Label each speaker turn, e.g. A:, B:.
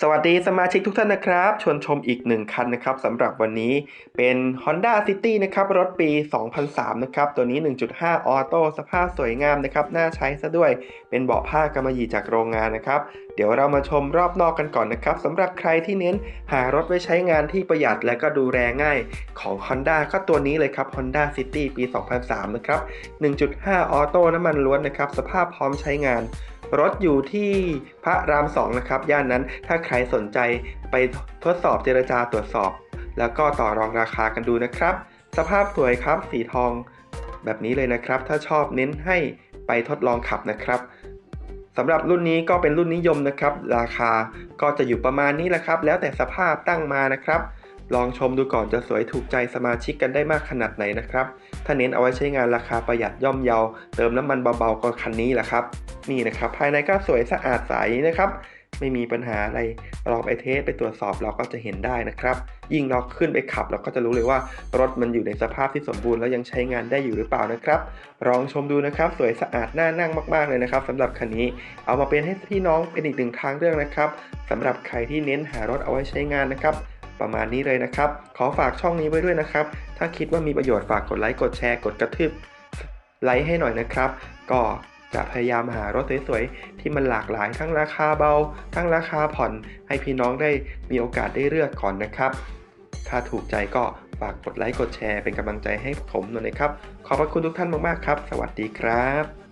A: สวัสดีสมาชิกทุกท่านนะครับชวนชมอีกหนึ่งคันนะครับสำหรับวันนี้เป็น Honda City นะครับรถปี 2003 นะครับตัวนี้ 1.5 ออโต้สภาพสวยงามนะครับน่าใช้ซะด้วยเป็นเบาะผ้ากำมะหยี่จากโรงงานนะครับ เดี๋ยวเรามาชมรอบนอกกันก่อนนะครับสำหรับใครที่เน้นหารถไว้ใช้งานที่ประหยัดและก็ดูแลง่ายของ Honda ก็ตัวนี้เลยครับ Honda City ปี 2003 นะครับ 1.5 ออโต้น้ำมันล้วนนะครับสภาพพร้อมใช้งานรถอยู่ที่พระรามสองนะครับย่านนั้นถ้าใครสนใจไปทดสอบเจรจาตรวจสอบ แล้วก็ต่อรองราคากันดูนะครับ สภาพสวยครับสีทอง แบบนี้เลยนะครับ ถ้าชอบเน้นให้ไปทดลองขับนะครับสำหรับรุ่นนี้ก็เป็นรุ่นนิยมนะครับ ราคาก็จะอยู่ประมาณนี้แหละครับ แล้วแต่สภาพตั้งมานะครับ ลองชมดูก่อนจะสวยถูกใจสมาชิกกันได้มากขนาดไหนนะครับ ถ้าเน้นเอาไว้ใช้งานราคาประหยัดย่อมเยา เติมน้ำมันเบาๆก็คันนี้แหละครับ นี่นะครับ ภายในก็สวยสะอาดใสนะครับ ไม่มีปัญหาอะไรลองไปเทสไปตรวจสอบเราก็จะเห็นได้นะครับ ยิ่งเราขึ้นไปขับเราก็จะรู้เลยว่ารถมันอยู่ในสภาพที่สมบูรณ์แล้วยังใช้งานได้อยู่หรือเปล่านะครับลองชมดูนะครับ สวยสะอาดน่านั่งมากๆเลยนะครับสำหรับคันนี้เอามาเป็นให้พี่น้องเป็นอีกหนึ่งทางเลือกนะครับสำหรับใครที่เน้นหารถเอาไว้ใช้งานนะครับประมาณนี้เลยนะครับ ขอฝากช่องนี้ไว้ด้วยนะครับ ถ้าคิดว่ามีประโยชน์ฝากกดไลค์ กดแชร์ กดกระทืบไลค์ให้หน่อยนะครับ ก็ จะพยายามหารถสวยๆ ที่มันหลากหลายทั้งราคาเบา ทั้งราคาผ่อน ให้พี่น้องได้มีโอกาสได้เลือกก่อนนะครับ ถ้าถูกใจก็ฝากกดไลค์กดแชร์เป็นกำลังใจให้ผมหน่อยนะครับ ขอบพระคุณทุกท่านมากๆครับ สวัสดีครับ